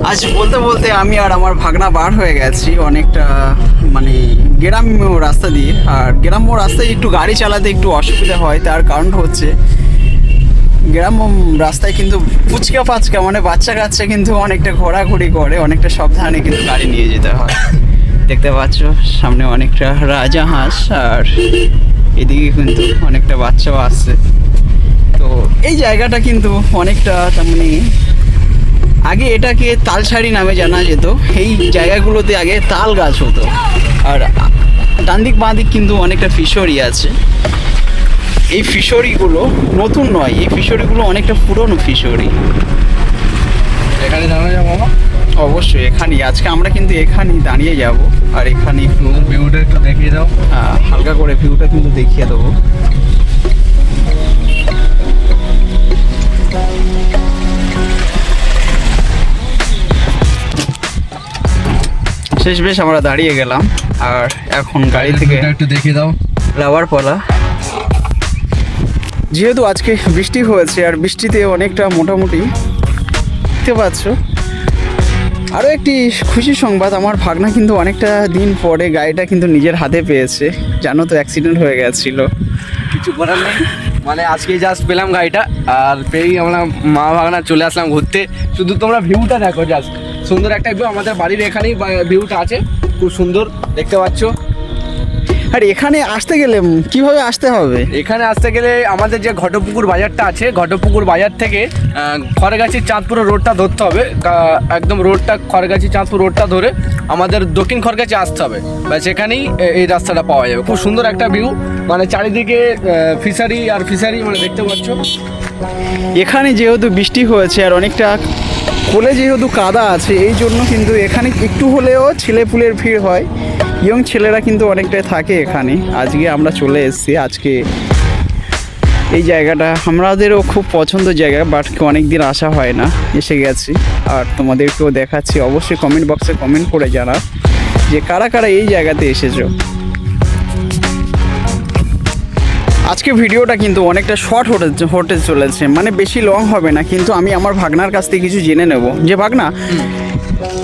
আজ বলতে বলতে আমি আর আমার ভাগনা বার হয়ে গেছি অনেকটা মানে গ্রাম্য রাস্তা দিয়ে। আর গ্রাম্য রাস্তায় একটু গাড়ি চালাতে একটু অসুবিধা হয়, তার কারণ হচ্ছে গ্রাম্য রাস্তায় কিন্তু ফুচকা ফাচকা মানে বাচ্চা কাচ্চা কিন্তু অনেকটা ঘোরাঘুরি করে, অনেকটা সাবধানে কিন্তু গাড়ি নিয়ে যেতে হয়। দেখতে পাচ্ছ, সামনে অনেকটা রাজা হাঁস, আর এদিকে কিন্তু অনেকটা বাচ্চাও আসছে। তো এই জায়গাটা কিন্তু অনেকটা, তার মানে আগে এটাকে তালছাড়ি নামে জানা যেত। এই জায়গাগুলোতে আগে তাল গাছ হতো। আর ডান দিক বাঁ দিক কিন্তু অনেকটা ফিশরি আছে। এই ফিশরিগুলো নতুন নয় এই ফিশরিগুলো অনেকটা পুরনো ফিশরি। এখানে জানা যাব মামা অবশ্যই এখানেই। আজকে আমরা কিন্তু এখানেই দাঁড়িয়ে যাব আর এখানে একটু ভিউটা একটু দেখিয়ে দাও। হালকা করে ভিউটা কিন্তু দেখিয়ে দেবো। শেষ বেশ আমরা দাঁড়িয়ে গেলাম আর এখন গাড়ি থেকে একটু দেখিয়ে দাও। রাবার পালা। যেহেতু আজকে বৃষ্টি হয়েছে আর বৃষ্টিতে অনেকটা মোটামুটি দেখতে পাচ্ছ। আরও একটি খুশি সংবাদ আমার ভাগনা কিন্তু অনেকটা দিন পরে গাড়িটা কিন্তু নিজের হাতে পেয়েছে। জানো তো অ্যাক্সিডেন্ট হয়ে গেছিল। কিছু করার নেই। মানে আজকে জাস্ট পেলাম গাড়িটা আর পেয়েই আমরা মা ভাগনা চলে আসলাম ঘুরতে। শুধু তোমরা ভিউটা দেখো জাস্ট সুন্দর একটা ভিউ আমাদের বাড়ির এখানেই ভিউটা আছে। খুব সুন্দর দেখতে পাচ্ছ। আর এখানে আসতে গেলে কীভাবে আসতে হবে? এখানে আসতে গেলে আমাদের যে ঘটপুকুর বাজারটা আছে ঘটপুকুর বাজার থেকে খড়গাছি চাঁদপুর রোডটা ধরতে হবে। একদম রোডটা খড়গাছি চাঁদপুর রোডটা ধরে আমাদের দক্ষিণ খড়গাছি আসতে হবে। বা সেখানেই এই রাস্তাটা পাওয়া যাবে। খুব সুন্দর একটা ভিউ মানে চারিদিকে ফিশারি আর ফিশারি মানে দেখতে পাচ্ছ। এখানে যেহেতু বৃষ্টি হয়েছে আর অনেকটা কোলে যেহেতু কাদা আছে, এই জন্য কিন্তু এখানে একটু হলেও ছেলেপুলের ভিড় হয়। ইয়ং ছেলেরা কিন্তু অনেকটাই থাকে এখানে। আজকে আমরা চলে এসেছি, আজকে এই জায়গাটা আমাদেরও খুব পছন্দ জায়গা বাট অনেক দিন আসা হয় না, এসে গেছি। আর তোমাদেরকেও দেখাচ্ছি, অবশ্যই কমেন্ট বক্সে কমেন্ট করে জানা যে কারা কারা এই জায়গাতে এসেছ। আজকে ভিডিওটা কিন্তু অনেকটা শর্ট হতে হতে চলেছে মানে বেশি লং হবে না কিন্তু আমি আমার ভাগনার কাছ থেকে কিছু জেনে নেব। যে ভাগনা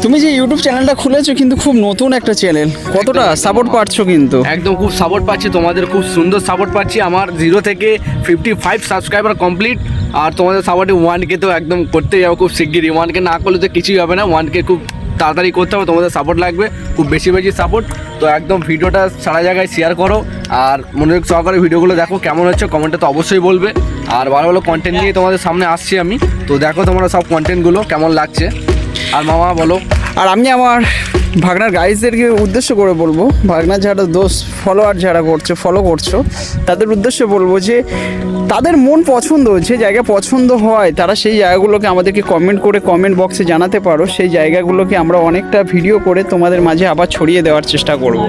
তুমি যে ইউটিউব চ্যানেলটা খুলেছো কিন্তু খুব নতুন একটা চ্যানেল কতটা সাপোর্ট পাচ্ছ কিন্তু? একদম খুব সাপোর্ট পাচ্ছি তোমাদের খুব সুন্দর সাপোর্ট পাচ্ছি আমার জিরো থেকে ফিফটি ফাইভ সাবস্ক্রাইবার কমপ্লিট আর তোমাদের সাপোর্টে ওয়ান কে তো একদম করতে যাব খুব শিগগিরই। ওয়ান কে না করলে তো কিছুই হবে না ওয়ান কে খুব তাড়াতাড়ি করতে হবে, তোমাদের সাপোর্ট লাগবে, খুব বেশি বেশি সাপোর্ট তো একদম ভিডিওটা সারা জায়গায় শেয়ার করো, আর মনোযোগ সহকারে ভিডিওগুলো দেখো, কেমন হচ্ছে কমেন্টে তো অবশ্যই বলবে। আর ভালো ভালো কন্টেন্ট নিয়ে তোমাদের সামনে আসছি আমি। তো দেখো তোমরা সব কন্টেন্টগুলো কেমন লাগছে। আর মামা বলো। আর আমি আমার ভাগনার গাইজদেরকে উদ্দেশ্য করে বলব ভাগনার যারা দোষ ফলোয়ার যারা করছ ফলো করছ, তাদের উদ্দেশ্যে বলব যে তাদের মন পছন্দ যে জায়গা পছন্দ হয়, তারা সেই জায়গাগুলোকে আমাদেরকে কমেন্ট করে কমেন্ট বক্সে জানাতে পারো, সেই জায়গাগুলোকে আমরা অনেকটা ভিডিও করে তোমাদের মাঝে আবার ছড়িয়ে দেওয়ার চেষ্টা করব।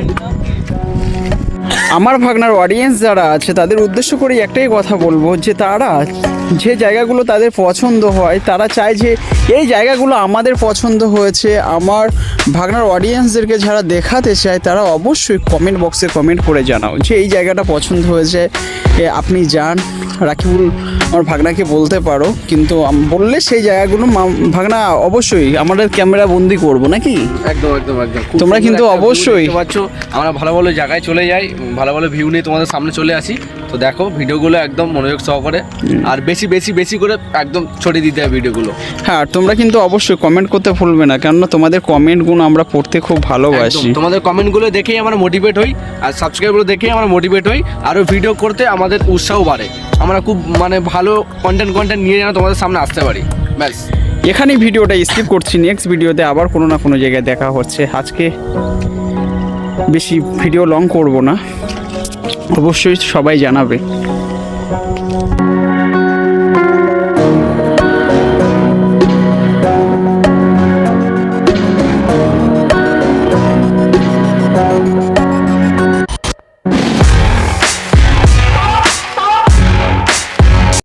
আমার ভাগনার অডিয়েন্স যারা আছে তাদের উদ্দেশ্য করে একটাই কথা বলব যে তারা যে জায়গাগুলো তাদের পছন্দ হয় তারা চায় যে এই জায়গাগুলো আমাদের পছন্দ হয়েছে। আমার ভাগনার অডিয়েন্সদেরকে যারা দেখাতে চায় তারা অবশ্যই কমেন্ট বক্সে কমেন্ট করে জানাও যে এই জায়গাটা পছন্দ হয়েছে। এ আপনি যান রাকিবুল আমার ভাগনাকে বলতে পারো কিন্তু বললে সেই জায়গাগুলো ভাগনা অবশ্যই আমাদের ক্যামেরা বন্দি করব নাকি? একদম একদম একদম। তোমরা কিন্তু অবশ্যই- পাচ্ছ। আমরা ভালো ভালো জায়গায় চলে যাই। ভালো ভালো ভিউ নিয়ে তোমাদের সামনে চলে আসি। তো দেখো ভিডিওগুলো একদম মনোযোগ সহকারে। আর বেশি বেশি বেশি করে একদম ছড়িয়ে দিতে হয় ভিডিওগুলো। হ্যাঁ আর তোমরা কিন্তু অবশ্যই কমেন্ট করতে ভুলবে না কেননা তোমাদের কমেন্টগুলো আমরা পড়তে খুব ভালোবাসি। তোমাদের কমেন্টগুলো দেখেই আমরা মোটিভেট হই আর সাবস্ক্রাইবগুলো দেখেই আমরা মোটিভেট হই আরও ভিডিও করতে আমাদের উৎসাহ বাড়ে। আমরা খুব মানে ভালো কন্টেন্ট কন্টেন্ট নিয়ে যেন তোমাদের সামনে আসতে পারি। ব্যাস। এখানেই ভিডিওটা স্কিপ করছি নেক্সট ভিডিওতে আবার কোনো না কোনো জায়গায় দেখা হচ্ছে। আজকে বেশি ভিডিও লং করব না। অবশ্যই সবাই জানাবে।